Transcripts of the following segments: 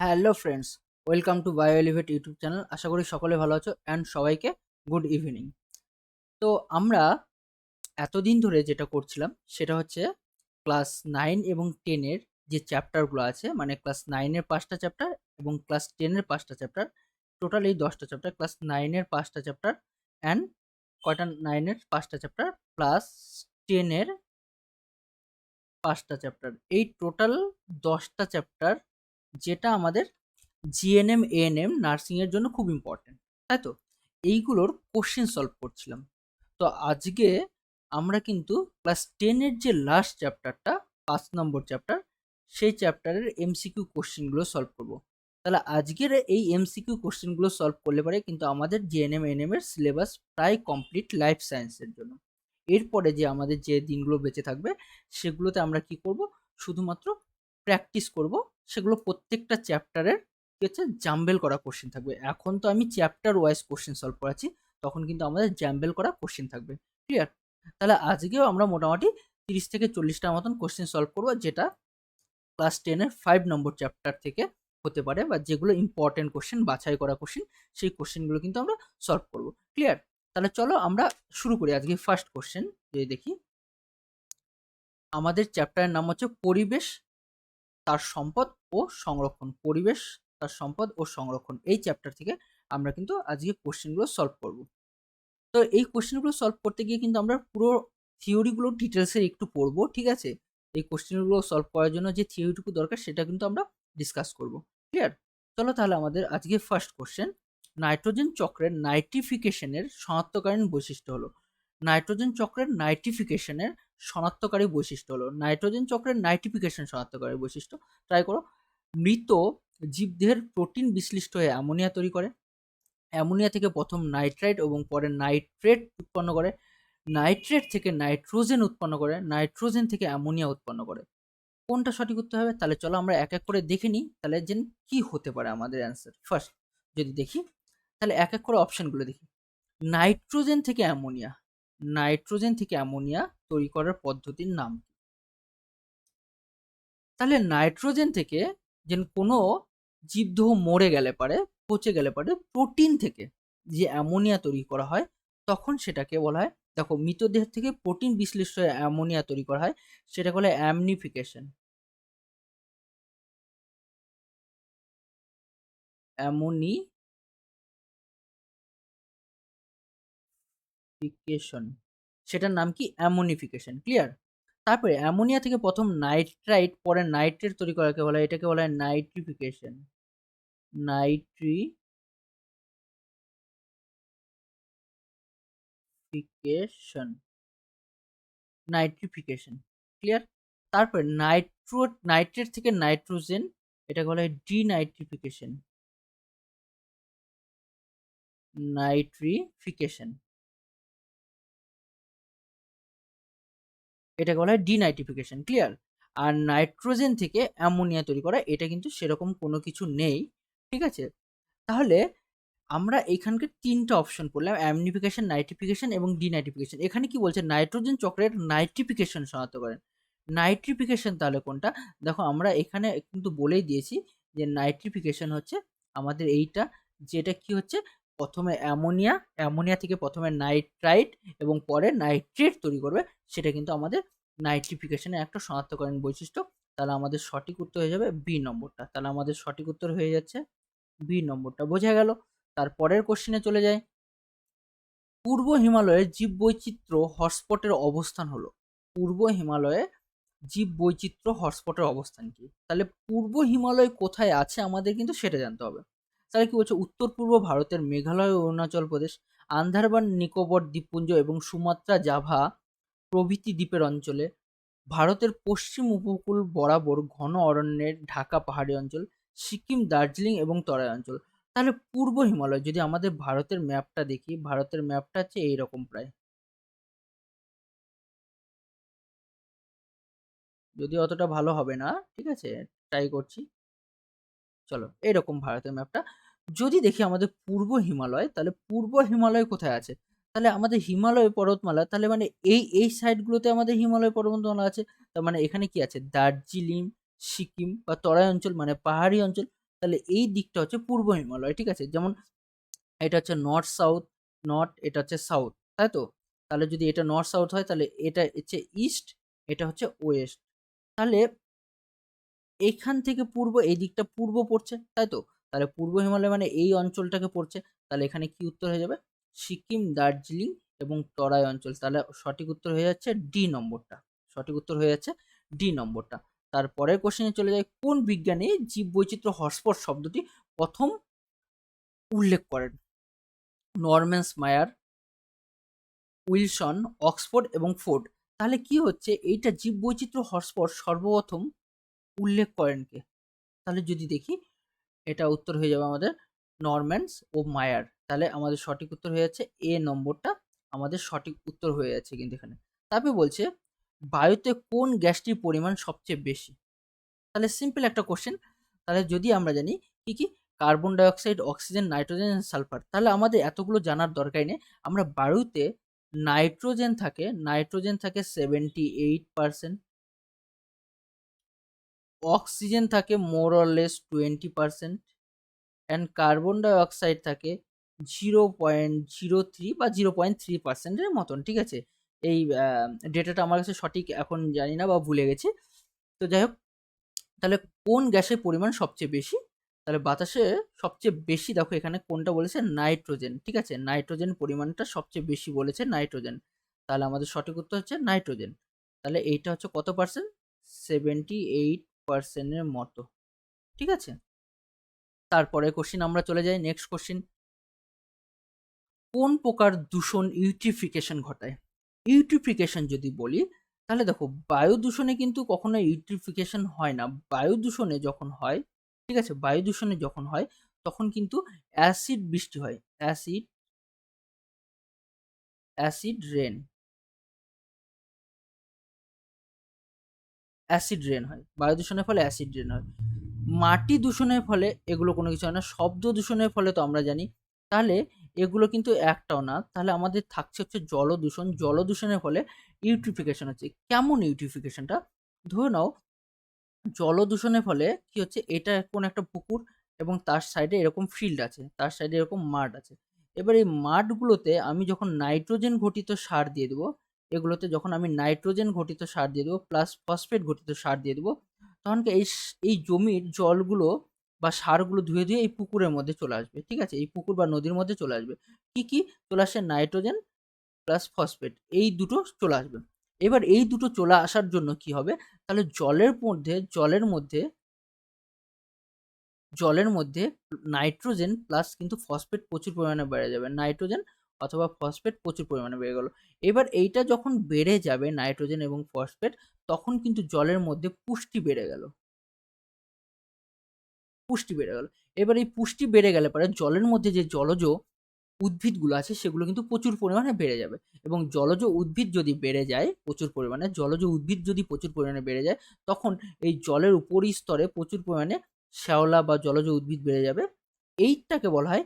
Hello friends welcome to Bio Elevate YouTube channel আশা করি সকলে ভালো আছো অ্যান্ড সবাইকে গুড ইভিনিং তো আমরা এতদিন ধরে যেটা করছিলাম, সেটা হচ্ছে ক্লাস নাইন এবং টেনের যে চ্যাপ্টারগুলো আছে মানে ক্লাস নাইনের পাঁচটা চ্যাপ্টার এবং ক্লাস টেনের পাঁচটা চ্যাপ্টার টোটাল এই দশটা চ্যাপ্টার ক্লাস নাইনের পাঁচটা চ্যাপ্টার অ্যান্ড কয়টা নাইনের পাঁচটা চ্যাপ্টার প্লাস টেনের পাঁচটা চ্যাপ্টার এই টোটাল দশটা চ্যাপ্টার যেটা আমাদের জিএনএম এএনএম নার্সিংয়ের জন্য খুব ইম্পর্টেন্ট তাই তো? এইগুলোর কোশ্চেন সলভ করছিলাম। তো আজকে আমরা কিন্তু ক্লাস টেনের যে লাস্ট চ্যাপ্টারটা পাঁচ নম্বর চ্যাপ্টার সেই চ্যাপ্টারের এমসিকিউ কোশ্চেনগুলো সলভ করব। তাহলে আজকের এই এমসিকিউ কোশ্চেনগুলো সলভ করলে পারে কিন্তু আমাদের জিএনএম এএনএম এর সিলেবাস প্রায় কমপ্লিট লাইফ সায়েন্সের জন্য। এরপরে যে আমাদের যে দিনগুলো বেঁচে থাকবে, সেগুলোতে আমরা কি করব? শুধুমাত্র প্র্যাকটিস করব। সেগুলো প্রত্যেকটা চ্যাপ্টারের কি হচ্ছে? জাম্বেল করা কোশ্চেন থাকবে। এখন তো আমি চ্যাপ্টার ওয়াইজ কোশ্চেন সলভ করাচ্ছি, তখন কিন্তু আমাদের জাম্বেল করা কোশ্চেন থাকবে। ক্লিয়ার তাহলে আজকেও আমরা মোটামুটি তিরিশ থেকে চল্লিশটার মতন কোশ্চেন সলভ করব, যেটা ক্লাস টেনের ফাইভ নম্বর চ্যাপ্টার থেকে হতে পারে বা যেগুলো ইম্পর্টেন্ট কোশ্চেন বাছাই করা কোশ্চেন সেই কোশ্চেনগুলো কিন্তু আমরা সলভ করব। ক্লিয়ার তাহলে চলো আমরা শুরু করি আজকে ফার্স্ট কোশ্চেন যে দেখি। আমাদের চ্যাপ্টারের নাম হচ্ছে পরিবেশ তার সম্পদ ও সংরক্ষণ, পরিবেশ তার সম্পদ ও সংরক্ষণ এই চ্যাপ্টার থেকে আমরা কিন্তু আজকে কোশ্চেনগুলো সলভ করব। তো এই কোশ্চেনগুলো সলভ করতে গিয়ে কিন্তু আমরা পুরো থিওরিগুলো ডিটেলসে একটু পড়ব, ঠিক আছে? এই কোশ্চেনগুলো সলভ করার জন্য যে থিওরিটুকু দরকার সেটা কিন্তু আমরা ডিসকাস করব ক্লিয়ার চলো তাহলে আমাদের আজকে ফার্স্ট কোশ্চেন নাইট্রোজেন চক্রের নাইট্রিফিকেশনের শনাক্তকারী বৈশিষ্ট্য হলো। নাইট্রোজেন চক্রের নাইট্রিফিকেশনের শনাক্তকারী বৈশিষ্ট্য হলো, নাইট্রোজেন চক্রের নাইট্রিফিকেশন শনাক্তকারী বৈশিষ্ট্য। ট্রাই করো, মৃত জীবদেহের প্রোটিন বিশ্লিষ্ট হয়ে অ্যামোনিয়া তৈরি করে, অ্যামোনিয়া থেকে প্রথম নাইট্রাইট এবং পরে নাইট্রেট উৎপন্ন করে, নাইট্রেট থেকে নাইট্রোজেন উৎপন্ন করে, নাইট্রোজেন থেকে অ্যামোনিয়া উৎপন্ন করে। কোনটা সঠিক উত্তর হবে? তাহলে চলো আমরা এক এক করে দেখে নিই, তাহলে যেন কি হতে পারে আমাদের অ্যান্সার ফার্স্ট যদি দেখি, তাহলে এক এক করে অপশানগুলো দেখি। নাইট্রোজেন থেকে অ্যামোনিয়া নাইট্রোজেন থেকে অ্যামোনিয়া তৈরি করার পদ্ধতির নাম তাহলে নাইট্রোজেন থেকে যে কোনো জীবদেহ মরে গেলে পারে, পচে গেলে পারে, প্রোটিন থেকে যে অ্যামোনিয়া তৈরি করা হয়, তখন সেটাকে বলা হয়, দেখো মৃতদেহ থেকে প্রোটিন বিশ্লিষ্ট অ্যামোনিয়া তৈরি করা হয় সেটা বলে অ্যামনিফিকেশন। অ্যামোনিফিকেশন সেটার নাম কি? অ্যামোনিফিকেশন ক্লিয়ার তারপরে অ্যামোনিয়া থেকে প্রথম নাইট্রাইট পরে নাইট্রেট তৈরি করাকে বলা হয়, এটাকে বলা হয় নাইট্রিফিকেশন নাইট্রিফিকেশন নাইট্রিফিকেশন ক্লিয়ার তারপরে নাইট্রো নাইট্রেট থেকে নাইট্রোজেন এটাকে বলা হয় ডিনাইট্রিফিকেশন নাইট্রিফিকেশন এটাকে বলা হয় ডিনাইট্রিফিকেশন ক্লিয়ার আর নাইট্রোজেন থেকে অ্যামোনিয়া তৈরি করা, এটা কিন্তু সেরকম কোনো কিছু নেই, ঠিক আছে? তাহলে আমরা এখানকার তিনটা অপশন পড়লাম অ্যামনিফিকেশন নাইট্রিফিকেশন এবং ডিনাইট্রিফিকেশন এখানে কি বলছে? নাইট্রোজেন চক্রের নাইট্রিফিকেশন শনাক্ত করেন। নাইট্রিফিকেশন তাহলে কোনটা? দেখো, আমরা এখানে কিন্তু বলেই দিয়েছি যে নাইট্রিফিকেশন হচ্ছে আমাদের এইটা, যেটা কি হচ্ছে? প্রথমে অ্যামোনিয়া অ্যামোনিয়া থেকে প্রথমে নাইট্রাইট এবং পরে নাইট্রেট তৈরি করবে। সেটা কিন্তু আমাদের নাইট্রিফিকেশনের একটা শনাক্তকরণ বৈশিষ্ট্য। তাহলে আমাদের সঠিক উত্তর হয়ে যাবে বি নম্বরটা। তাহলে আমাদের সঠিক উত্তর হয়ে যাচ্ছে বি নম্বরটা। বোঝা গেল। তারপরের কোশ্চেনে চলে যায় পূর্ব হিমালয়ের জীব বৈচিত্র্য হটস্পটের অবস্থান হলো। পূর্ব হিমালয়ে জীব বৈচিত্র্য হটস্পটের অবস্থান কি? তাহলে পূর্ব হিমালয় কোথায় আছে আমাদের কিন্তু সেটা জানতে হবে। তাহলে কি বলছে? উত্তর পূর্ব ভারতের মেঘালয় ও অরুণাচল প্রদেশ, আন্ধারবান নিকোবর দ্বীপপুঞ্জ এবং সুমাত্রা জাভা প্রভৃতি দ্বীপের অঞ্চলে, ভারতের পশ্চিম উপকূল বরাবর ঘন অরণ্যের ঢাকা পাহাড়ি অঞ্চল, সিকিম, দার্জিলিং এবং তরাই অঞ্চল। তাহলে পূর্ব হিমালয়, যদি আমাদের ভারতের ম্যাপটা দেখি, ভারতের ম্যাপটা হচ্ছে এইরকম প্রায়। যদি অতটা ভালো হবে না, ঠিক আছে ট্রাই করছি। চলো এইরকম ভারতের ম্যাপটা যদি দেখি আমাদের পূর্ব হিমালয়, তাহলে পূর্ব হিমালয় কোথায় আছে? তাহলে আমাদের হিমালয় পর্বতমালা, তাহলে মানে এই এই সাইডগুলোতে আমাদের হিমালয় পর্বতমালা আছে। তার মানে এখানে কি আছে? দার্জিলিং, সিকিম বা তরাই অঞ্চল মানে পাহাড়ি অঞ্চল। তাহলে এই দিকটা হচ্ছে পূর্ব হিমালয়, ঠিক আছে? যেমন এটা হচ্ছে নর্থ সাউথ নর্থ এটা হচ্ছে সাউথ তাই তো? তাহলে যদি এটা নর্থ সাউথ হয়, তাহলে এটা হচ্ছে ইস্ট এটা হচ্ছে ওয়েস্ট তাহলে এখান থেকে পূর্ব, এই দিকটা পূর্ব পড়ছে, তাই তো? তাহলে পূর্ব হিমালয় মানে এই অঞ্চলটাকে পড়ছে, তাহলে এখানে কি উত্তর হয়ে যাবে? সিকিম, দার্জিলিং এবং তরাই অঞ্চল, তাহলে সঠিক উত্তর হয়ে যাচ্ছে ডি নম্বরটা, সঠিক উত্তর হয়ে যাচ্ছে ডি নম্বরটা। তারপরের কোশ্চেনে চলে যায় কোন বিজ্ঞানী জীব বৈচিত্র্য হটস্পট শব্দটি প্রথম উল্লেখ করেন? নরম্যান্স মায়ার, উইলসন, অক্সফোর্ড এবং ফোর্ড। তাহলে কি হচ্ছে? এইটা জীব বৈচিত্র্য হটস্পট সর্বপ্রথম উল্লেখ করেন কে? তাহলে যদি দেখি, এটা উত্তর হয়ে যাবে আমাদের নরম্যান্স ও মায়ার। তাহলে আমাদের সঠিক উত্তর হয়ে যাচ্ছে এ নম্বরটা, আমাদের সঠিক উত্তর হয়ে যাচ্ছে কিন্তু এখানে। তারপরে বলছে, বায়ুতে কোন গ্যাসটির পরিমাণ সবচেয়ে বেশি? তাহলে সিম্পল একটা কোশ্চেন তাহলে যদি আমরা জানি কি কি? Carbon dioxide oxygen nitrogen sulphur তাহলে আমাদের এতগুলো জানার দরকার নেই। আমরা বায়ুতে নাইট্রোজেন থাকে নাইট্রোজেন থাকে সেভেন্টি এইট পারসেন্ট অক্সিজেন থাকে more or less twenty percent and carbon dioxide থাকে জিরো পয়েন্ট জিরো থ্রি বা জিরো পয়েন্ট থ্রি পার্সেন্টের মতন, ঠিক আছে? এই ডেটাটা আমার কাছে সঠিক এখন জানি না বা ভুলে গেছি। তো যাই হোক, তাহলে কোন গ্যাসের পরিমাণ সবচেয়ে বেশি? তাহলে বাতাসে সবচেয়ে বেশি, দেখো এখানে কোনটা বলেছে? নাইট্রোজেন, ঠিক আছে? নাইট্রোজেন পরিমাণটা সবচেয়ে বেশি বলেছে নাইট্রোজেন। তাহলে আমাদের সঠিক উত্তর হচ্ছে নাইট্রোজেন। তাহলে এইটা হচ্ছে কত পার্সেন্ট সেভেন্টি এইট পার্সেন্টের মতো, ঠিক আছে? তারপরে কোশ্চিন আমরা চলে যাই নেক্সট কোশ্চিন কোন প্রকার দূষণ ইউট্রিফিকেশন ঘটায়? ইউট্রিফিকেশন যদি বলি, তাহলে দেখো, বায়ু দূষণে কিন্তু কখনো ইউট্রিফিকেশন হয় না। বায়ু দূষণে যখন হয়, ঠিক আছে, বায়ু দূষণে যখন হয়, তখন কিন্তু অ্যাসিড বৃষ্টি হয়। Acid acid rain acid rain হয়, বায়ু দূষণের ফলে অ্যাসিড রেন হয়। মাটি দূষণের ফলে এগুলো কোনো কিছু হয় না, শব্দ দূষণের ফলে তো আমরা জানি। তাহলে এগুলো কিন্তু একটাও না, তাহলে আমাদের থাকছে হচ্ছে জল দূষণ, জল দূষণের ফলে ইউট্রিফিকেশন হচ্ছে। কেমন ইউট্রিফিকেশনটা? ধরে নাও, জল দূষণের ফলে কি হচ্ছে, এটা কোন একটা পুকুর এবং তার সাইডে এরকম ফিল্ড আছে, তার সাইডে এরকম মাঠ আছে। এবার এই মাঠগুলোতে আমি যখন নাইট্রোজেন ঘটিত সার দিয়ে দেবো এগুলোতে যখন আমি নাইট্রোজেন ঘটিত সার দিয়ে দেবো প্লাস ফসফেট ঘটিত সার দিয়ে দেবো, তখন এই এই জমির জলগুলো বা সারগুলো ধুয়ে ধুয়ে এই পুকুরের মধ্যে চলে আসবে, ঠিক আছে? এই পুকুর বা নদীর মধ্যে চলে আসবে। কি কি? চলে আসে নাইট্রোজেন প্লাস ফসফেট এই দুটো চলে আসবে। এবার এই দুটো চলে আসার জন্য কি হবে? তাহলে জলের মধ্যে জলের মধ্যে জলের মধ্যে নাইট্রোজেন প্লাস কিন্তু ফসফেট প্রচুর পরিমাণে বেড়ে যাবে। নাইট্রোজেন অথবা ফসফেট প্রচুর পরিমাণে বেড়ে গেল। এবার এইটা যখন বেড়ে যাবে নাইট্রোজেন এবং ফসফেট তখন কিন্তু জলের মধ্যে পুষ্টি বেড়ে গেল। পুষ্টি বেড়ে গেল। এবার এই পুষ্টি বেড়ে গেলে পরে জলের মধ্যে যে জলজ উদ্ভিদগুলো আছে, সেগুলো কিন্তু প্রচুর পরিমাণে বেড়ে যাবে। এবং জলজ উদ্ভিদ যদি বেড়ে যায়, প্রচুর পরিমাণে, জলজ উদ্ভিদ যদি প্রচুর পরিমাণে বেড়ে যায়, তখন এই জলের উপরি স্তরে প্রচুর পরিমাণে শ্যাওলা বা জলজ উদ্ভিদ বেড়ে যাবে। এইটাকে বলা হয়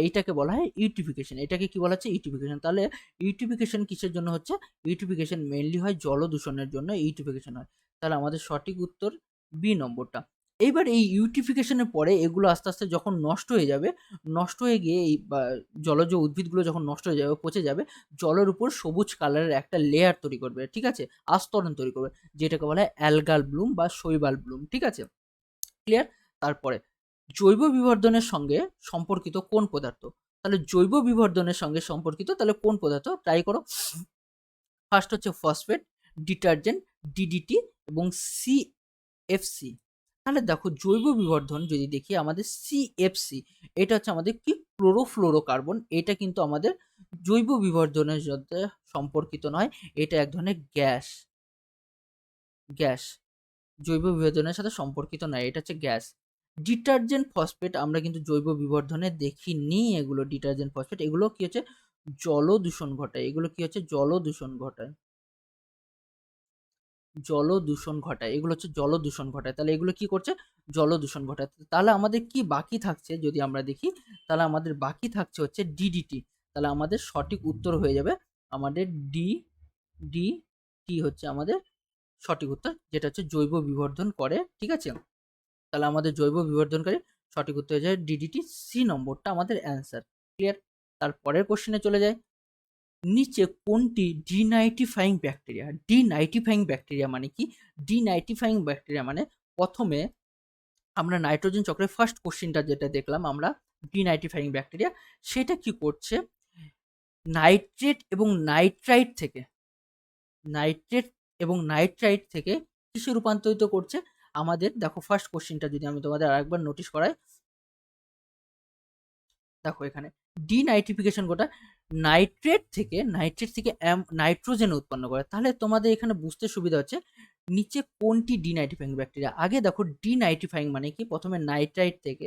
এইটাকে বলা হয় ইউটিফিকেশন এটাকে কি বলা হচ্ছে? ইউটিফিকেশন তাহলে ইউটিফিকেশন কিসের জন্য হচ্ছে? ইউটিফিকেশন মেনলি হয় জল দূষণের জন্য ইউটিফিকেশন হয়। তাহলে আমাদের সঠিক উত্তর বি নম্বরটা। এইবার এই ইউটিফিকেশনের পরে এগুলো আস্তে আস্তে যখন নষ্ট হয়ে যাবে, নষ্ট হয়ে গিয়ে এই জলজ উদ্ভিদগুলো যখন নষ্ট হয়ে যাবে, পচে যাবে, জলের উপর সবুজ কালারের একটা লেয়ার তৈরি করবে, ঠিক আছে? আস্তরণ তৈরি করবে, যেটাকে বলা হয় অ্যালগাল ব্লুম বা শৈবাল ব্লুম ঠিক আছে? ক্লিয়ার তারপরে জৈব বিবর্ধনের সঙ্গে সম্পর্কিত কোন পদার্থ? তাহলে জৈব বিবর্ধনের সঙ্গে সম্পর্কিত তাহলে কোন পদার্থ? ট্রাই করো। ফার্স্ট হচ্ছে ফসফেট ডিটারজেন্ট ডিডিটি এবং সিএফসি তাহলে দেখো জৈব বিবর্ধন যদি দেখি আমাদের সিএফসি এটা হচ্ছে আমাদের কি? ক্লোরোফ্লোরোকার্বন এটা কিন্তু আমাদের জৈব বিবর্ধনের সাথে সম্পর্কিত নয়, এটা এক ধরনের গ্যাস। গ্যাস। জৈব বিবর্ধনের সাথে সম্পর্কিত নয়, এটা হচ্ছে গ্যাস। ডিটারজেন্ট ফসফেট আমরা কিন্তু জৈব বিবর্ধনে দেখিনি এগুলো ডিটারজেন্ট ফসফেট। এগুলো কি হচ্ছে? জল দূষণ ঘটায়। এগুলো কি হচ্ছে? জল দূষণ ঘটায়। জল দূষণ ঘটায়। এগুলো হচ্ছে জল দূষণ ঘটায়। তাহলে এগুলো কি করছে? জল দূষণ ঘটায়। তাহলে আমাদের কি বাকি থাকছে যদি আমরা দেখি? তাহলে আমাদের বাকি থাকছে হচ্ছে ডিডিটি তাহলে আমাদের সঠিক উত্তর হয়ে যাবে আমাদের ডি ডি টি হচ্ছে আমাদের সঠিক উত্তর, যেটা হচ্ছে জৈব বিবর্ধন করে। ঠিক আছে? তাহলে আমাদের জৈব বিবর্ধনকারী সঠিক উত্তর হয়ে যায় ডিডিটি সি নম্বরটা আমাদের অ্যান্সার ক্লিয়ার তারপরের কোশ্চেনে চলে যায় নিচে কোনটি ডিনাইটিফাইং ব্যাকটেরিয়া ডিনাইটিফাইং ব্যাকটেরিয়া মানে কি? ডিনাইটিফাইং ব্যাকটেরিয়া মানে প্রথমে আমরা নাইট্রোজেন চক্রের ফার্স্ট কোশ্চেনটা যেটা দেখলাম, আমরা ডিনাইটিফাইং ব্যাকটেরিয়া সেটা কি করছে? নাইট্রেট এবং নাইট্রাইট থেকে নাইট্রেট এবং নাইট্রাইট থেকে কিসে রূপান্তরিত করছে আমাদের, দেখো ফার্স্ট কোশ্চেনটা যদি আমি তোমাদের আরেকবার নোটিশ করাই। দেখো এখানে ডিনাইট্রিফিকেশন কোটা নাইট্রেট থেকে নাইট্রেট থেকে নাইট্রোজেন উৎপন্ন করে। তাহলে তোমাদের এখানে বুঝতে সুবিধা হচ্ছে, নিচে কোনটি ডিনাইট্রিফাইং ব্যাকটেরিয়া আগে দেখো ডিনাইট্রিফাইং মানে কি? প্রথমে নাইট্রাইট থেকে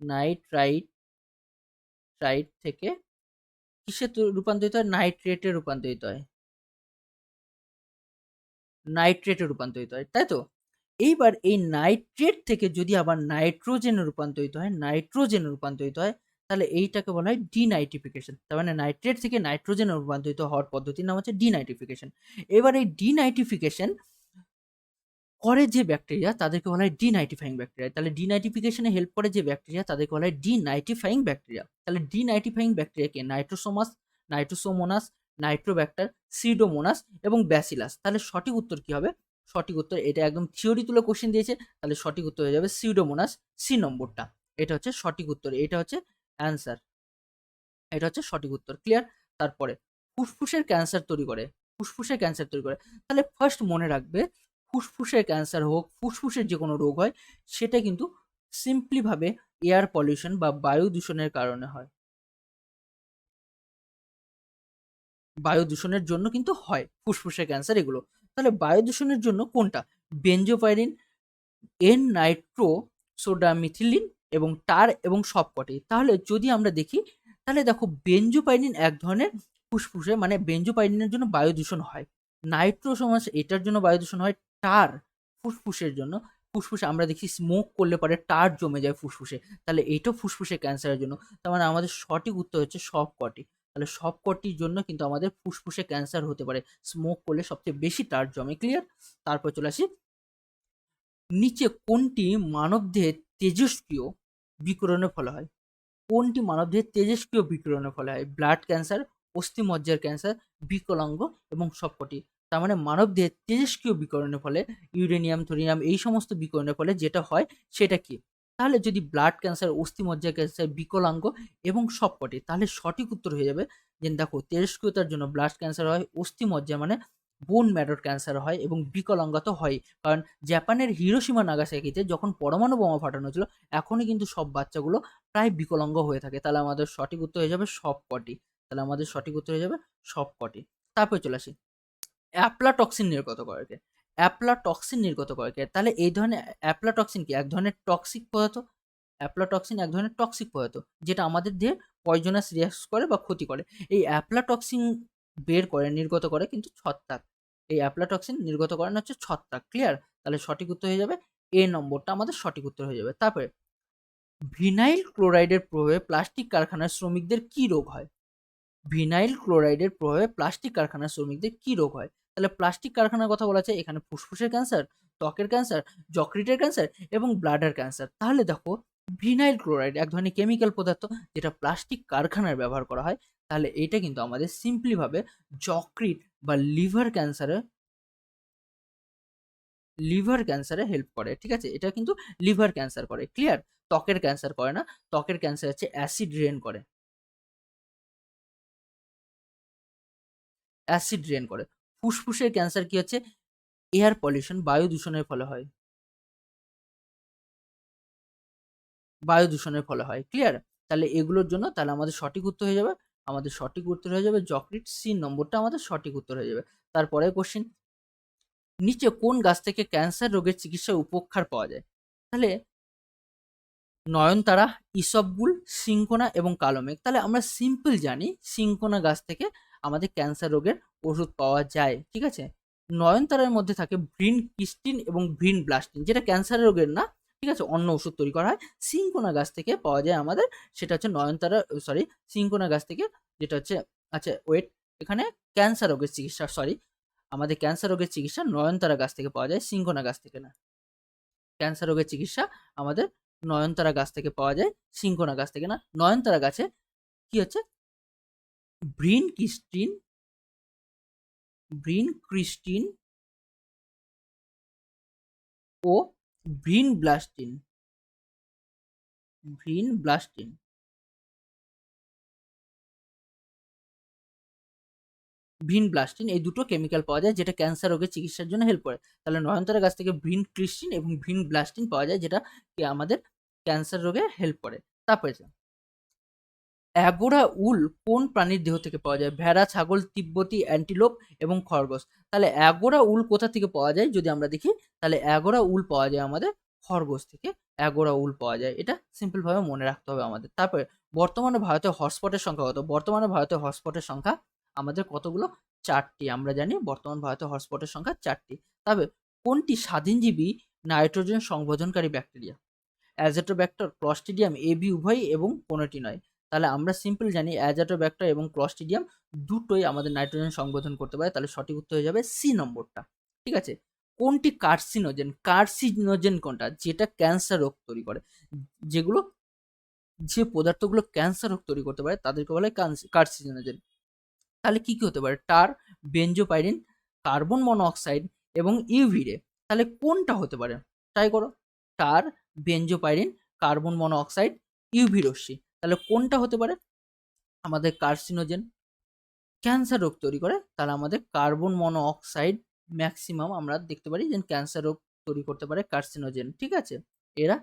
নাইট্রাইট ট্রাইট থেকে কিসে রূপান্তরিত হয়? নাইট্রেটে রূপান্তরিত হয়। নাইট্রেটে রূপান্তরিত হয়, তাই তো? এইবার এই নাইট্রেট থেকে যদি আবার নাইট্রোজেনে রূপান্তরিত হয় নাইট্রোজেনে রূপান্তরিত হয়, তাহলে এইটাকে বলা হয় ডিনাইট্রিফিকেশন তার মানে নাইট্রেট থেকে নাইট্রোজেনে রূপান্তরিত হওয়ার পদ্ধতির নাম হচ্ছে ডিনাইট্রিফিকেশন এবার এই ডিনাইট্রিফিকেশন করে যে ব্যাকটেরিয়া তাদেরকে বলা হয় ডিনাইটিফাইং ব্যাকটেরিয়া তাহলে ডিনাইটিফিকেশনে হেল্প করে যে ব্যাকটেরিয়া তাদেরকে বলা হয় ডিনাইটিফাইং ব্যাকটেরিয়া তাহলে ডিনাইটিফাইং ব্যাকটেরিয়াকে নাইট্রোসোমাস নাইট্রোসোমোনাস নাইট্রোব্যাক্টার, সিডোমোনাস এবং ব্যাসিলাস। তাহলে সঠিক উত্তর কি হবে? সঠিক উত্তর, এটা একদম থিওরি তুলে কোশ্চেন দিয়েছে, তাহলে সঠিক উত্তর হয়ে যাবে সিডোমোনাস সি নম্বরটা। এটা হচ্ছে সঠিক উত্তর, এটা হচ্ছে অ্যান্সার এটা হচ্ছে সঠিক উত্তর ক্লিয়ার তারপরে, ফুসফুসের ক্যান্সার তৈরি করে, ফুসফুসের ক্যান্সার তৈরি করে। তাহলে ফার্স্ট মনে রাখবে, ফুসফুসের ক্যান্সার হোক, ফুসফুসের যে কোনো রোগ হয়, সেটা কিন্তু সিম্পলিভাবে এয়ার পলিউশন বা বায়ু দূষণের কারণে হয়। বায়ু দূষণের জন্য কিন্তু হয়, ফুসফুসের ক্যান্সার এগুলো। তাহলে বায়ু দূষণের জন্য কোনটা? বেঞ্জোপাইরিন, এন নাইট্রো সোডামিথিলিন এবং টার এবং সবকটি। তাহলে যদি আমরা দেখি, তাহলে দেখো বেঞ্জোপাইরিন এক ধরনের ফুসফুসে মানে বেঞ্জোপাইরিনের জন্য বায়ু দূষণ হয়। নাইট্রো সমাজ এটার জন্য বায়ু দূষণ হয়, টার ফুসফুসের জন্য। ফুসফুসে আমরা দেখি স্মোক করলে পরে টার জমে যায় ফুসফুসে। তাহলে এইটাও ফুসফুসে ক্যান্সারের জন্য। তার মানে আমাদের সঠিক উত্তর হচ্ছে সব কটি তাহলে সব কটির জন্য কিন্তু আমাদের ফুসফুসে ক্যান্সার হতে পারে। স্মোক করলে সবচেয়ে বেশি তার জমে ক্লিয়ার তারপর চলে আসি। নিচে কোনটি মানবদেহের তেজস্ক্রিয় বিকিরণের ফলে হয়? কোনটি মানবদেহের তেজস্ক্রিয় বিকিরণের ফলে হয়? ব্লাড ক্যান্সার অস্থিমজ্জার ক্যান্সার বিকলাঙ্গ এবং সবকটি। তার মানে মানবদেহের তেজস্ক্রিয় বিকরণের ফলে ইউরেনিয়াম থোরিয়াম এই সমস্ত বিকরণের ফলে যেটা হয়, সেটা কি? তাহলে যদি ব্লাড ক্যান্সার অস্থিমজ্জা ক্যান্সার বিকলাঙ্গ এবং সবকটি, তাহলে সঠিক উত্তর হয়ে যাবে যে দেখো তেজস্ক্রিয়তার জন্য ব্লাড ক্যান্সার হয়, অস্থিমজ্জা মানে বোন ম্যাডর ক্যান্সার হয় এবং বিকলাঙ্গ তো হয়। কারণ জাপানের হিরোসীমা নাগাসাকিতে যখন পরমাণু বোমা ফাটানো ছিল এখনই কিন্তু সব বাচ্চাগুলো প্রায় বিকলাঙ্গ হয়ে থাকে। তাহলে আমাদের সঠিক উত্তর হয়ে যাবে সব কটি তাহলে আমাদের সঠিক উত্তর হয়ে যাবে সব কটি তারপরে চলে আসি। অ্যাপ্লাটক্সিন নির্গত করে অ্যাপ্লাটক্সিন নির্গত করে তাহলে এই ধরনের অ্যাপ্লাটক্সিন কি? এক ধরনের টক্সিক পদার্থ? অ্যাপ্লাটক্সিন এক ধরনের টক্সিক পদার্থ, যেটা আমাদের দেহে পয়জনাস রিয়াক্ট করে বা ক্ষতি করে। এই অ্যাপ্লাটক্সিন বের করে, নির্গত করে কিন্তু ছত্রাক। এই অ্যাপ্লাটক্সিন নির্গত করেন হচ্ছে ছত্রাক ক্লিয়ার তাহলে সঠিক উত্তর হয়ে যাবে, এ নম্বরটা আমাদের সঠিক উত্তর হয়ে যাবে। তারপরে, ভিনাইল ক্লোরাইডের প্রভাবে প্লাস্টিক কারখানার শ্রমিকদের কি রোগ হয়? ভিনাইল ক্লোরাইডের প্রভাবে প্লাস্টিক কারখানার শ্রমিকদের কি রোগ হয়? তাহলে প্লাস্টিক কারখানার কথা বলা আছে এখানে ফুসফুসের ক্যান্সার ত্বকের ক্যান্সার যকৃতের ক্যান্সার এবং ব্লাডার ক্যান্সার তাহলে দেখো ভিনাইল ক্লোরাইড এক ধরনের কেমিক্যাল পদার্থ যেটা প্লাস্টিক কারখানায় ব্যবহার করা হয়, তাহলে এটা কিন্তু আমাদের সিম্পলিভাবে যকৃত বা লিভার ক্যান্সারে লিভার ক্যান্সারে হেল্প করে, ঠিক আছে? এটা কিন্তু লিভার ক্যান্সার করে ক্লিয়ার ত্বকের ক্যান্সার করে না, ত্বকের ক্যান্সার হচ্ছে অ্যাসিড রেন করে। অ্যাসিড রেন করে। ফুসফুসের ক্যান্সার কি হচ্ছে? এয়ার পলিউশন, বায়ু দূষণের ফলে হয়। বায়ু দূষণের ফলে হয়। ক্লিয়ার তাহলে এগুলোর জন্য তাহলে আমাদের সঠিক উত্তর হয়ে যাবে। আমাদের সঠিক উত্তর হয়ে যাবে যকৃত সি নম্বরটা আমাদের সঠিক উত্তর হয়ে যাবে। তারপরে কোশ্চেন নিচে কোন গাছ থেকে ক্যান্সার রোগের চিকিৎসায় উপকার পাওয়া যায়? তাহলে নয়নতারা, ইসবগুল সিঙ্কোনা এবং কালোমেঘ। তাহলে আমরা সিম্পল জানি সিঙ্কোনা গাছ থেকে আমাদের ক্যান্সার রোগের ওষুধ পাওয়া যায়, ঠিক আছে? নয়নতারার মধ্যে থাকে ভ্রিন কিস্টিন এবং ভ্রিন ব্লাস্টিন, যেটা ক্যান্সার রোগের না, ঠিক আছে? অন্য ওষুধ তৈরি করা হয়। সিঙ্কোনা গাছ থেকে পাওয়া যায় আমাদের, সেটা হচ্ছে নয়নতারা সরি, সিঙ্কোনা গাছ থেকে, যেটা হচ্ছে আচ্ছা ওয়েট এখানে ক্যান্সার রোগের চিকিৎসা, সরি, আমাদের ক্যান্সার রোগের চিকিৎসা নয়নতারা গাছ থেকে পাওয়া যায়, সিঙ্কোনা গাছ থেকে না। ক্যান্সার রোগের চিকিৎসা আমাদের নয়নতারা গাছ থেকে পাওয়া যায় সিংকোনা গাছ থেকে না। নয়নতারা গাছে কি হচ্ছে? ব্রিন ক্রিস্টিন ব্রিন ক্রিস্টিন ও vinblastine. Vinblastine. Vinblastine, এই দুটো কেমিক্যাল পাওয়া যায় যেটা ক্যান্সার রোগের চিকিৎসার জন্য হেল্প করে। তাহলে নয়নতারা গাছ থেকে ব্রিন ক্রিস্টিন এবং ব্রিন ব্লাস্টিন পাওয়া যায় যেটা আমাদের ক্যান্সার রোগে হেল্প করে। তারপরে অ্যাগোরা উল কোন প্রাণীর দেহ থেকে পাওয়া যায়? ভেড়া, ছাগল, তিব্বতি, অ্যান্টিলোপ এবং খরগোশ। তাহলে অ্যাগোরা উল কোথা থেকে পাওয়া যায় যদি আমরা দেখি? তাহলে অ্যাগোরা উল পাওয়া যায় আমাদের খরগোশ থেকে। অ্যাগোরা উল পাওয়া যায়। এটা সিম্পলভাবে মনে রাখতে হবে আমাদের। তারপরে বর্তমানে ভারতে হটস্পটের সংখ্যা কত? বর্তমানে ভারতে হটস্পটের সংখ্যা আমাদের কতগুলো? চারটি। আমরা জানি বর্তমান ভারতে হটস্পটের সংখ্যা চারটি। তবে কোনটি স্বাধীনজীবী nitrogen সংবোধনকারী bacteria? Azotobacter, clostridium A B উভয় এবং কোনোটি নয়। তাহলে আমরা সিম্পল জানি অ্যাজাটোব্যাক্টর এবং ক্লস্টিডিয়াম দুটোই আমাদের নাইট্রোজেন সংবোধন করতে পারে। তাহলে সঠিক উত্তর হয়ে যাবে সি নম্বরটা। ঠিক আছে? কোনটি কার্সিনোজেন কার্সিনোজেন কোনটা? যেটা ক্যান্সার রোগ তৈরি করে। যেগুলো, যে পদার্থগুলো ক্যান্সার রোগ তৈরি করতে পারে, তাদেরকে বলে কার্সিনোজেন তাহলে কি কি হতে পারে? টার বেঞ্জোপাইরিন কার্বন মনোঅক্সাইড এবং ইউভিরে তাহলে কোনটা হতে পারে? ট্রাই করো। Tar benzopyrene carbon monoxide UV রশ্মি। তাহলে কোনটা হতে পারে? আমাদের কার্সিনোজেন ক্যান্সার রোগ তৈরি করে। তাহলে আমাদের কার্বন মনো অক্সাইড ম্যাক্সিমাম আমরা দেখতে পারি যে ক্যান্সার রোগ তৈরি করতে পারে কার্সিনোজেন ঠিক আছে? এরা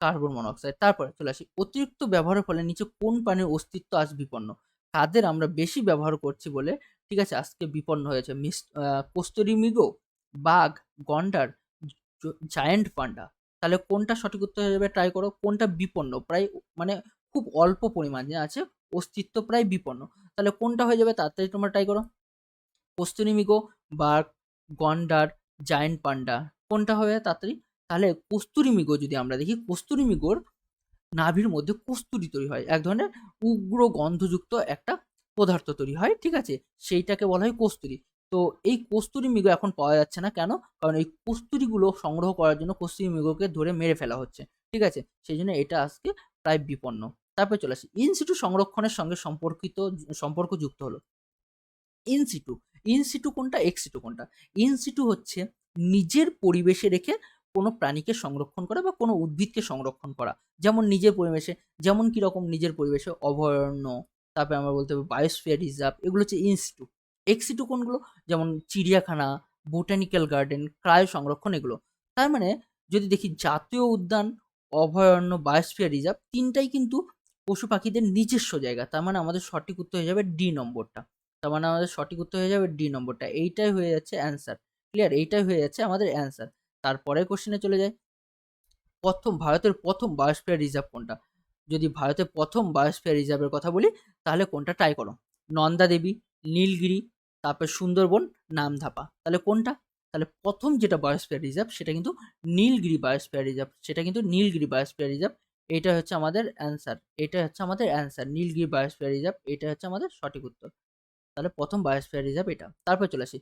কার্বন মনোক্সাইড তারপরে চলে আসি, অতিরিক্ত ব্যবহারের ফলে নিচে কোন প্রাণীর অস্তিত্ব আজ বিপন্ন? তাদের আমরা বেশি ব্যবহার করছি বলে, ঠিক আছে, আজকে বিপন্ন হয়েছে। মিস কস্তুরি মৃগ বাঘ, গন্ডার জায়েন্ট পান্ডা। তাহলে কোনটা সঠিক উত্তর যাবে ট্রাই করো? কোনটা বিপন্ন? প্রায় মানে খুব অল্প পরিমাণে আছে অস্তিত্ব প্রায় বিপন্ন। তাহলে কোনটা হয়ে যাবে তাড়াতাড়ি তোমরা ট্রাই করো। কস্তুরি মৃগ বাঘ গন্ডার, জায়েন্ট পান্ডা, কোনটা হবে তাড়াতাড়ি? তাহলে কস্তুরি মৃগ যদি আমরা দেখি কস্তুরি মৃগর নাভির মধ্যে কস্তুরি তৈরি হয়। এক ধরনের উগ্র গন্ধযুক্ত একটা পদার্থ তৈরি হয়, ঠিক আছে? সেইটাকে বলা হয় কস্তুরি। তো এই কস্তুরি মৃগ এখন পাওয়া যাচ্ছে না কেন? কারণ এই কস্তুরিগুলো সংগ্রহ করার জন্য কস্তুরি মৃগকে ধরে মেরে ফেলা হচ্ছে, ঠিক আছে? সেই জন্য এটা আজকে প্রায় বিপন্ন। তারপরে চলে আসি। ইনসিটু সংরক্ষণের সঙ্গে সম্পর্কিত সম্পর্ক যুক্ত হলো। ইনসিটু ইনসিটু কোনটা? এক্সিটু কোনটা? ইনসিটু হচ্ছে নিজের পরিবেশে রেখে কোনো প্রাণীকে সংরক্ষণ করা বা কোনো উদ্ভিদকে সংরক্ষণ করা। যেমন নিজের পরিবেশে, যেমন কীরকম নিজের পরিবেশে অভয়ারণ্য, তারপরে আমরা বলতে হবে বায়োস্ফিয়ার রিজার্ভ এগুলো হচ্ছে ইনস্টিটু এক্সিটু কোনগুলো? যেমন চিড়িয়াখানা বোটানিক্যাল গার্ডেন ক্রায় সংরক্ষণ এগুলো। তার মানে যদি দেখি জাতীয় উদ্যান, অভয়ারণ্য বায়োস্ফিয়ার রিজার্ভ তিনটাই কিন্তু পশু পাখিদের নিজস্ব জায়গা, তার মানে আমাদের সঠিক উত্তর হয়ে যাবে ডি নম্বরটা। তার মানে আমাদের সঠিক উত্তর হয়ে যাবে ডি নম্বরটা। এইটাই হয়ে যাচ্ছে অ্যান্সার ক্লিয়ার এইটাই হয়ে যাচ্ছে আমাদের অ্যান্সার তারপরের কোশ্চেনে চলে যায় প্রথম ভারতের প্রথম বায়োস্ফিয়ার রিজার্ভ কোনটা? যদি ভারতের প্রথম বায়োস্ফিয়ার রিজার্ভের কথা বলি, তাহলে কোনটা ট্রাই করো? নন্দা দেবী, নীলগিরি, তারপর সুন্দরবন, নামধাপা। তাহলে কোনটা? তাহলে প্রথম যেটা বায়োস্ফিয়ার রিজার্ভ সেটা কিন্তু নীলগিরি বায়োস্ফিয়ার রিজার্ভ সেটা কিন্তু নীলগিরি বায়োস্ফিয়ার রিজার্ভ এটা হচ্ছে আমাদের অ্যান্সার এটা হচ্ছে আমাদের অ্যান্সার নীলগিরি বায়োস্ফিয়ার রিজার্ভ এটা হচ্ছে আমাদের সঠিক উত্তর। তাহলে প্রথম বায়োস্ফিয়ার রিজার্ভ এটা। তারপর চলে আসি।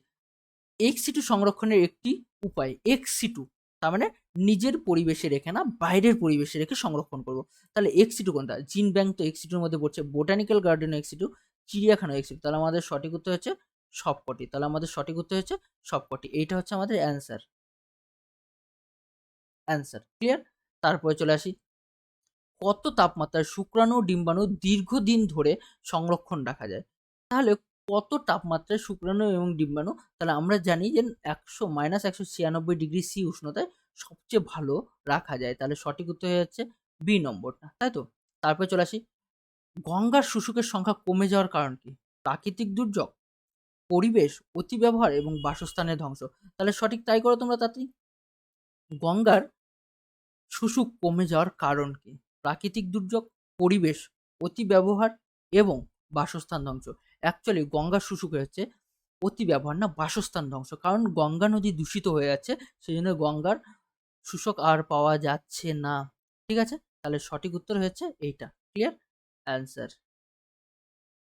এক্স সিটু সংরক্ষণের একটি উপায় এক্স সিটু তার মানে নিজের পরিবেশে রেখে না, বাইরের পরিবেশে রেখে সংরক্ষণ করব। তাহলে এক্স সিটু কোনটা? জিন ব্যাংক তো এক্স সিটুর মধ্যে পড়ছে বোটানিক্যাল গার্ডেন এক্স সিটু চিড়িয়াখানা এক্স সিটু তাহলে আমাদের সঠিক উত্তর হচ্ছে সবকটি। তাহলে আমাদের সঠিক উত্তর হচ্ছে সবকটি। এইটা হচ্ছে আমাদের অ্যান্সার অ্যান্সার ক্লিয়ার তারপরে চলে আসি। কত তাপমাত্রায় শুক্রাণু ডিম্বাণু দীর্ঘদিন ধরে সংরক্ষণ রাখা যায়? তাহলে কত তাপমাত্রায় শুক্রাণু এবং ডিম্বাণু? তাহলে আমরা জানি যে একশো মাইনাস একশো ছিয়ানব্বই ডিগ্রি সি উষ্ণতায় সবচেয়ে ভালো রাখা যায়। তাহলে সঠিক উত্তর হয়ে যাচ্ছে বি নম্বরটা, তাই তো? তারপরে চলে আসি। গঙ্গার শুশুকের সংখ্যা কমে যাওয়ার কারণ কি? প্রাকৃতিক দুর্যোগ, পরিবেশ অতি ব্যবহার এবং বাসস্থানের ধ্বংস। তাহলে সঠিক তাই করো তোমরা তাতেই গঙ্গার শুশুক কমে যাওয়ার কারণ কি? প্রাকৃতিক দুর্যোগ, পরিবেশ অতি ব্যবহার এবং বাসস্থান ধ্বংস। অ্যাকচুয়ালি গঙ্গা শুশুক হচ্ছে অতি ব্যবহার না, বাসস্থান ধ্বংস। কারণ গঙ্গা নদী দূষিত হয়ে যাচ্ছে সেই জন্য গঙ্গার শুষক আর পাওয়া যাচ্ছে না। ঠিক আছে? তাহলে সঠিক উত্তর হয়েছে এইটা। ক্লিয়ার অ্যান্সার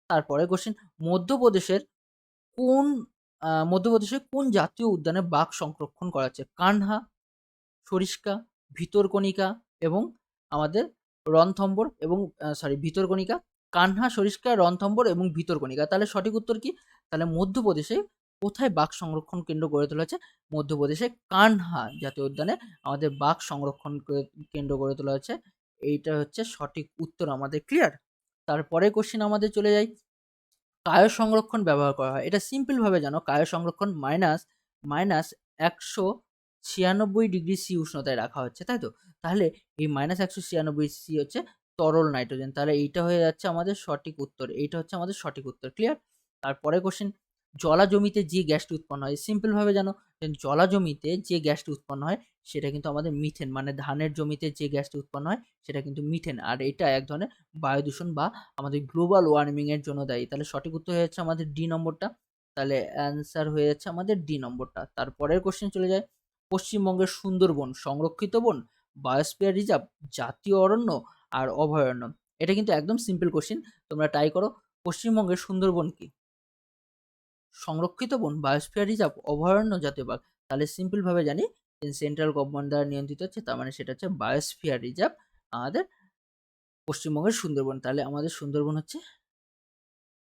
তারপরে কোশ্চেন মধ্যপ্রদেশের কোন মধ্যপ্রদেশের কোন জাতীয় উদ্যানে বাঘ সংরক্ষণ করা হচ্ছে? কানহা, সরিষ্কা, ভিতরকণিকা এবং আমাদের রণথম্বর এবং সরি ভিতরকণিকা। কানহা, সরিষ্কা, রণথম্বর এবং ভিতরকণিকা। তাহলে সঠিক উত্তর কি? তাহলে মধ্যপ্রদেশে কোথায় বাঘ সংরক্ষণ কেন্দ্র গড়ে তোলা হয়েছে? মধ্যপ্রদেশে কানহা জাতীয় উদ্যানে আমাদের বাঘ সংরক্ষণ কেন্দ্র গড়ে তোলা হয়েছে। এইটা হচ্ছে সঠিক উত্তর আমাদের ক্লিয়ার তারপরে কোশ্চেন আমাদের চলে যাই। কায় সংরক্ষণ ব্যবহার করা হয়। এটা সিম্পলভাবে জানো। কায় সংরক্ষণ মাইনাস মাইনাস একশো ছিয়ানব্বই ডিগ্রি সি উষ্ণতায় রাখা হচ্ছে, তাই তো? তাহলে এই মাইনাস একশো ছিয়ানব্বই সি হচ্ছে তরল নাইট্রোজেন তাহলে এইটা হয়ে যাচ্ছে আমাদের সঠিক উত্তর, এইটা হচ্ছে আমাদের সঠিক উত্তর ক্লিয়ার তারপরে কোশ্চেন জলা জমিতে যে গ্যাসটি উৎপন্ন হয় সিম্পলভাবে জানো জলা জমিতে যে গ্যাসটি উৎপন্ন হয়, সেটা কিন্তু আমাদের মিথেন মানে ধানের জমিতে যে গ্যাসটি উৎপন্ন হয়, সেটা কিন্তু মিথেন আর এটা এক ধরনের বায়ু দূষণ বা আমাদের গ্লোবাল ওয়ার্মিং এর জন্য দায়ী, তাহলে সঠিক উত্তর হয়ে যাচ্ছে আমাদের ডি নম্বরটা, তাহলে অ্যান্সার হয়ে যাচ্ছে আমাদের ডি নম্বরটা, তারপরের কোশ্চেন চলে যায় পশ্চিমবঙ্গের সুন্দরবন, সংরক্ষিত বন বায়োস্পিয়ার রিজার্ভ জাতীয় অরণ্য আর অভয়ারণ্য। এটা কিন্তু একদম সিম্পল কোশ্চেন তোমরা ট্রাই করো। পশ্চিমবঙ্গের সুন্দরবন কি? সংরক্ষিত বন বায়োস্ফিয়ার রিজার্ভ অভয়ারণ্য জাতীয় বাঘ, তাহলে সিম্পলভাবে জানি। সেন্ট্রাল গভর্নমেন্ট দ্বারা নিয়ন্ত্রিত হচ্ছে, তার মানে সেটা হচ্ছে বায়োস্ফিয়ার রিজার্ভ আমাদের পশ্চিমবঙ্গের সুন্দরবন। তাহলে আমাদের সুন্দরবন হচ্ছে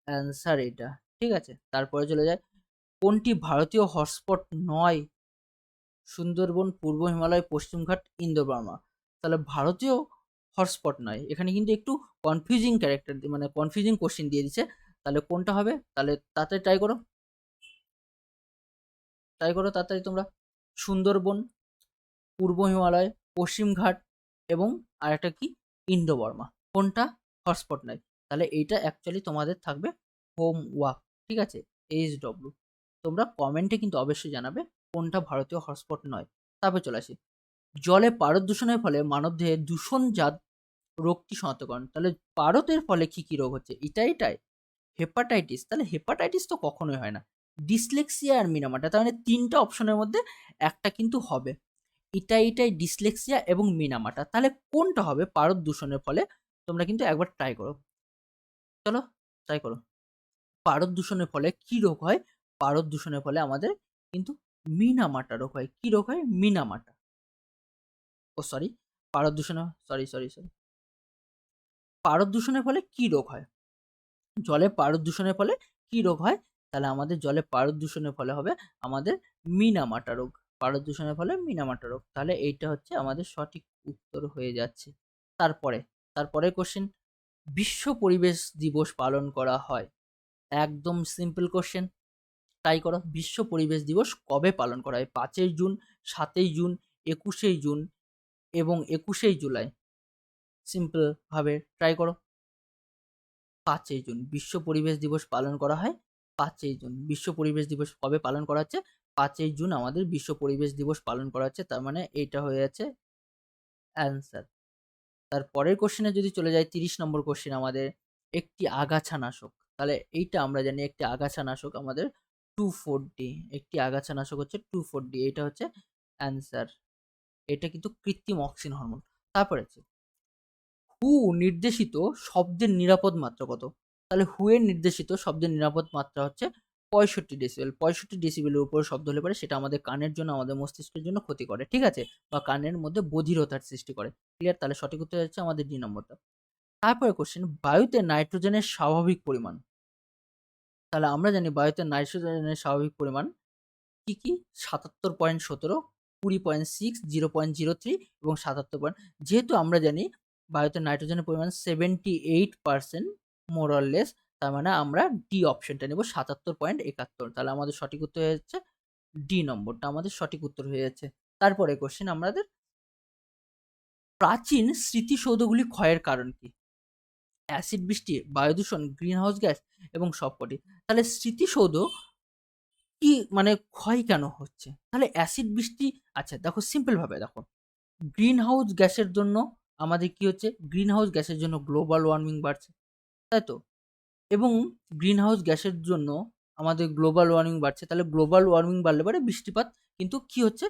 অ্যান্সার এটা। ঠিক আছে? তারপরে চলে যায় কোনটি ভারতীয় হটস্পট নয়? সুন্দরবন, পূর্ব হিমালয় পশ্চিমঘাট ইন্দোবার্মা। তাহলে ভারতীয় হটস্পট নয়। এখানে কিন্তু একটু কনফিউজিং ক্যারেক্টার মানে কনফিউজিং কোশ্চেন দিয়ে দিচ্ছে তাহলে কোনটা হবে? তাহলে তাড়াতাড়ি ট্রাই করো। ট্রাই করো তাড়াতাড়ি তোমরা। সুন্দরবন, পূর্ব হিমালয় পশ্চিমঘাট এবং আরেকটা কি? ইন্দো বর্মা কোনটা? হটস্পট নয়। তাহলে এইটা অ্যাকচুয়ালি তোমাদের থাকবে হোম ওয়ার্ক ঠিক আছে? এইচ ডব্লিউ তোমরা কমেন্টে কিন্তু অবশ্যই জানাবে। কোনটা ভারতীয় হটস্পট নয়। তারপর চলে আসি। জলে পারদ দূষণের ফলে মানবদেহে দূষণজাত রোগটি শনাক্তকরণ তাহলে পারদের ফলে কি কি রোগ হচ্ছে? এটা এটাই। হেপাটাইটিস তাহলে হেপাটাইটিস তো কখনোই হয় না। ডিসলেক্সিয়া আর মিনামাটা, তার মানে তিনটা অপশনের মধ্যে একটা কিন্তু হবে। এটা এটাই ডিসলেক্সিয়া এবং মিনামাটা। তাহলে কোনটা হবে পারদ দূষণের ফলে? তোমরা কিন্তু একবার ট্রাই করো। চলো ট্রাই করো। পারদ দূষণের ফলে কি রোগ হয়? পারদ দূষণের ফলে আমাদের কিন্তু মিনামাটা রোগ হয়। কি রোগ হয়? মিনামাটা ও সরি পারদ দূষণে সরি সরি সরি পারদ দূষণের ফলে কি রোগ হয়? জলে পারদ দূষণের ফলে কি রোগ হয়? তাহলে আমাদের জলে পারদ দূষণের ফলে হবে আমাদের মিনামাটা রোগ। পারদ দূষণের ফলে মিনামাটা রোগ। তাহলে এইটা হচ্ছে আমাদের সঠিক উত্তর হয়ে যাচ্ছে। তারপরে তারপরে কোশ্চেন বিশ্ব পরিবেশ দিবস পালন করা হয়। একদম সিম্পল কোশ্চেন তাই করো বিশ্ব পরিবেশ দিবস কবে পালন করা হয়? পাঁচই জুন, সাতই জুন একুশেই জুন এবং একুশেই জুলাই। সিম্পলভাবে ট্রাই করো। পাঁচই জুন, বিশ্ব পরিবেশ দিবস পালন করা হয় পাঁচই জুন। বিশ্ব পরিবেশ দিবস কবে পালন করা হচ্ছে? পাঁচই জুন আমাদের বিশ্ব পরিবেশ দিবস পালন করা হচ্ছে, তার মানে এইটা হয়ে যাচ্ছে অ্যান্সার তার পরের কোশ্চেনে যদি চলে যায় তিরিশ নম্বর কোশ্চেন আমাদের, একটি আগাছা নাশক। তাহলে এইটা আমরা জানি একটি আগাছা নাশক আমাদের টু ফোর ডি একটি আগাছা নাশক হচ্ছে টু ফোর ডি এটা হচ্ছে অ্যান্সার। এটা কিন্তু কৃত্রিম অক্সিন হরমোন। তারপরে আছে, হু নির্দেশিত শব্দের নিরাপদ মাত্রা কত? তাহলে হু এর নির্দেশিত শব্দের নিরাপদ মাত্রা হচ্ছে পঁয়ষট্টি ডেসিবেল পঁয়ষট্টি ডেসিবেলের উপরে শব্দ হলে পারে সেটা আমাদের কানের জন্য, আমাদের মস্তিষ্কের জন্য ক্ষতি করে, ঠিক আছে? বা কানের মধ্যে বধিরতার সৃষ্টি করে। ক্লিয়ার তাহলে সঠিক উত্তর হচ্ছে আমাদের ডি নম্বরটা। তারপরে কোশ্চেন বায়ুতে নাইট্রোজেনের স্বাভাবিক পরিমাণ। তাহলে আমরা জানি বায়ুতে নাইট্রোজেনের স্বাভাবিক পরিমাণ কি কি? সাতাত্তর পয়েন্ট সতেরো, কুড়ি point six, zero point zero three এবং সাতাত্তর পয়েন্ট যেহেতু আমরা জানি বায়ুতে নাইট্রোজেনের পরিমাণ সেভেন্টি এইট পার্সেন্ট মোরলেস তার মানে আমরা ডি অপশনটা নেব সাতাত্তর পয়েন্ট একাত্তর। তাহলে আমাদের সঠিক উত্তর হয়ে যাচ্ছে ডি নম্বরটা, আমাদের সঠিক উত্তর হয়ে যাচ্ছে। তারপরে কোশ্চেন আমাদের, প্রাচীন স্মৃতিসৌধগুলি ক্ষয়ের কারণ কি? অ্যাসিড বৃষ্টি, বায়ুদূষণ, গ্রিনহাউস গ্যাস এবং সবকটি। তাহলে স্মৃতিসৌধ কি মানে ক্ষয় কেন হচ্ছে? তাহলে অ্যাসিড বৃষ্টি আচ্ছা দেখো সিম্পলভাবে দেখো। গ্রিন হাউস গ্যাসের জন্য আমাদের কি হচ্ছে? গ্রিন হাউস গ্যাসের জন্য গ্লোবাল ওয়ার্মিং বাড়ছে, তাই তো? এবং গ্রিন হাউস গ্যাসের জন্য আমাদের গ্লোবাল ওয়ার্মিং বাড়ছে, তাহলে গ্লোবাল ওয়ার্মিং বাড়লে পরে বৃষ্টিপাত কিন্তু কি হচ্ছে?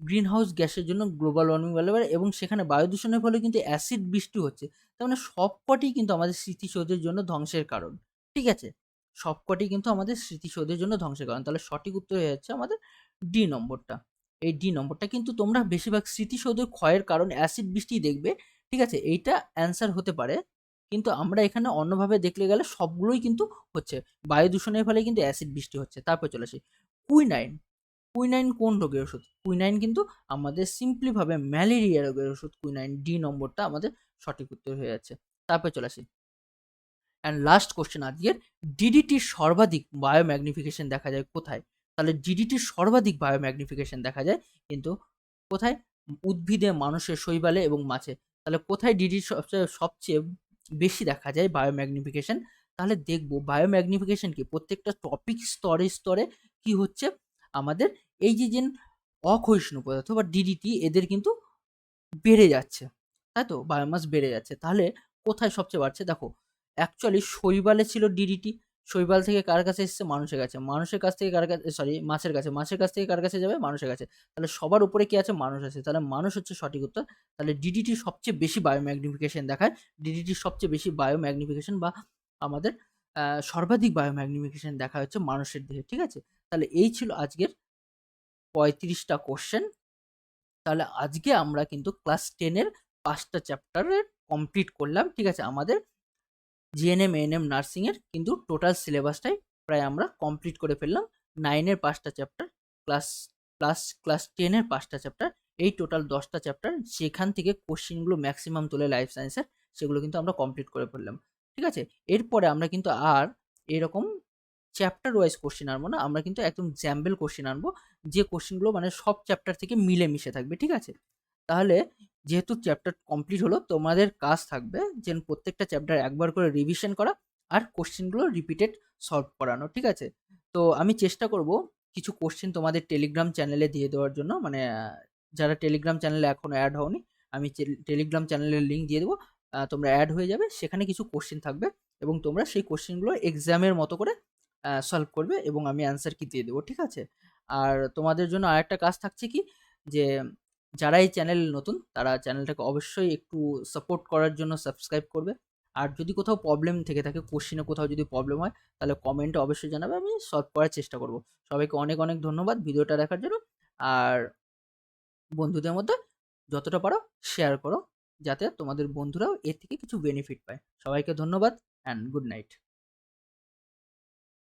গ্রিন হাউস গ্যাসের জন্য গ্লোবাল ওয়ার্মিং বাড়লে পারে এবং সেখানে বায়ু দূষণের ফলে কিন্তু অ্যাসিড বৃষ্টি হচ্ছে। তার মানে সবকটি কিন্তু আমাদের স্মৃতিসৌধের জন্য ধ্বংসের কারণ, ঠিক আছে? সবকটি কিন্তু আমাদের স্মৃতিসৌধের জন্য ধ্বংসের কারণ তাহলে সঠিক উত্তর হয়ে যাচ্ছে আমাদের ডি নম্বরটা। এই ডি নম্বরটা কিন্তু তোমরা বেশিরভাগ স্মৃতিসৌধের ক্ষয়ের কারণ অ্যাসিড বৃষ্টি দেখবে, ঠিক আছে? এইটা অ্যান্সার হতে পারে। কিন্তু আমরা এখানে অন্যভাবে দেখলে গেলে সবগুলোই কিন্তু হচ্ছে। বায়ু দূষণের ফলে কিন্তু অ্যাসিড বৃষ্টি হচ্ছে। তারপর চলে আসি। কুইনাইন কুইনাইন কোন রোগের ওষুধ? কুইনাইন কিন্তু আমাদের সিম্পলিভাবে ম্যালেরিয়া রোগের ওষুধ। কুইনাইন ডি নম্বরটা আমাদের সঠিক উত্তর হয়ে যাচ্ছে। তারপর চলে আসি। অ্যান্ড লাস্ট কোশ্চেন আজকের ডিডিটির সর্বাধিক বায়োম্যাগনিফিকেশন দেখা যায় কোথায়? তাহলে ডিডিটির সর্বাধিক বায়োম্যাগনিফিকেশন দেখা যায় কিন্তু কোথায়? উদ্ভিদে মানুষের শৈবালে এবং মাছে। তাহলে কোথায় ডিডির সবচেয়ে সবচেয়ে বেশি দেখা যায় বায়োম্যাগনিফিকেশন তাহলে দেখব বায়োম্যাগনিফিকেশন কি? প্রত্যেকটা টপিক স্তরে স্তরে কি হচ্ছে? আমাদের এই যে যে অক্ষয়িষ্ণু পদার্থ বা ডিডিটি এদের কিন্তু বেড়ে যাচ্ছে। তাই তো? বায়োমাস বেড়ে যাচ্ছে। তাহলে কোথায় সবচেয়ে বাড়ছে? দেখো অ্যাকচুয়ালি শৈবালে ছিল ডিডিটি শৈবাল থেকে কার কাছে এসছে? মানুষের কাছে। মানুষের কাছ থেকে কার কাছে সরি মাছের কাছে। মাছের কাছ থেকে কার কাছে যাবে? মানুষের কাছে। তাহলে সবার উপরে কি আছে? মানুষ আছে। তাহলে মানুষ হচ্ছে সঠিক উত্তর। তাহলে ডিডিটি সবচেয়ে বেশি বায়োম্যাগনিফিকেশন দেখায়। ডিডিটি সবচেয়ে বেশি বায়োম্যাগনিফিকেশন বা আমাদের সর্বাধিক বায়োম্যাগনিফিকেশন দেখা হচ্ছে মানুষের দেহে। ঠিক আছে? তাহলে এই ছিল আজকের পঁয়ত্রিশটা কোশ্চেন তাহলে আজকে আমরা কিন্তু ক্লাস টেনের পাঁচটা চ্যাপ্টারের কমপ্লিট করলাম। ঠিক আছে? আমাদের জিএনএম এএনএম নার্সিংয়ের কিন্তু টোটাল সিলেবাসটাই প্রায় আমরা কমপ্লিট করে ফেললাম। নাইনের পাঁচটা চ্যাপ্টার ক্লাস প্লাস ক্লাস টেনের পাঁচটা চ্যাপ্টার এই টোটাল দশটা চ্যাপ্টার যেখান থেকে কোশ্চেনগুলো ম্যাক্সিমাম তোলে লাইফ সায়েন্সের সেগুলো কিন্তু আমরা কমপ্লিট করে ফেললাম। ঠিক আছে? এরপরে আমরা কিন্তু আর এরকম চ্যাপ্টার ওয়াইজ কোশ্চেন আনব না, আমরা কিন্তু একদম জ্যাম্বেল কোশ্চেন আনব, যে কোশ্চেনগুলো মানে সব চ্যাপ্টার থেকে মিলে মিশে থাকবে। ঠিক আছে? তাহলে যেহেতু চ্যাপ্টার কমপ্লিট হলো, তোমাদের কাজ থাকবে যে প্রত্যেকটা চ্যাপ্টার একবার করে রিভিশন করা আর কোশ্চেনগুলো রিপিটেড সলভ করানো, ঠিক আছে? তো আমি চেষ্টা করব কিছু কোশ্চেন তোমাদের টেলিগ্রাম চ্যানেলে দিয়ে দেওয়ার জন্য মানে যারা টেলিগ্রাম চ্যানেলে এখনও অ্যাড হওনি, আমি টেলিগ্রাম চ্যানেলের লিঙ্ক দিয়ে দেবো। তোমরা অ্যাড হয়ে যাবে, সেখানে কিছু কোশ্চেন থাকবে এবং তোমরা সেই কোশ্চেনগুলো এক্সামের মতো করে সলভ করবে এবং আমি অ্যান্সার কি দিয়ে দেবো, ঠিক আছে? আর তোমাদের জন্য আরেকটা কাজ থাকছে কি? যে যারা এই চ্যানেল নতুন, তারা চ্যানেলটাকে অবশ্যই একটু সাপোর্ট করার জন্য সাবস্ক্রাইব করবে। আর যদি কোথাও প্রবলেম থেকে থাকে কোশ্চিনে কোথাও যদি প্রবলেম হয়, তাহলে কমেন্টে অবশ্যই জানাবে, আমি সলভ করার চেষ্টা করব। সবাইকে অনেক অনেক ধন্যবাদ ভিডিওটা দেখার জন্য। আর বন্ধুদের মধ্যে যতটা পারো শেয়ার করো, যাতে তোমাদের বন্ধুরাও এর থেকে কিছু বেনিফিট পায়। সবাইকে ধন্যবাদ অ্যান্ড গুড নাইট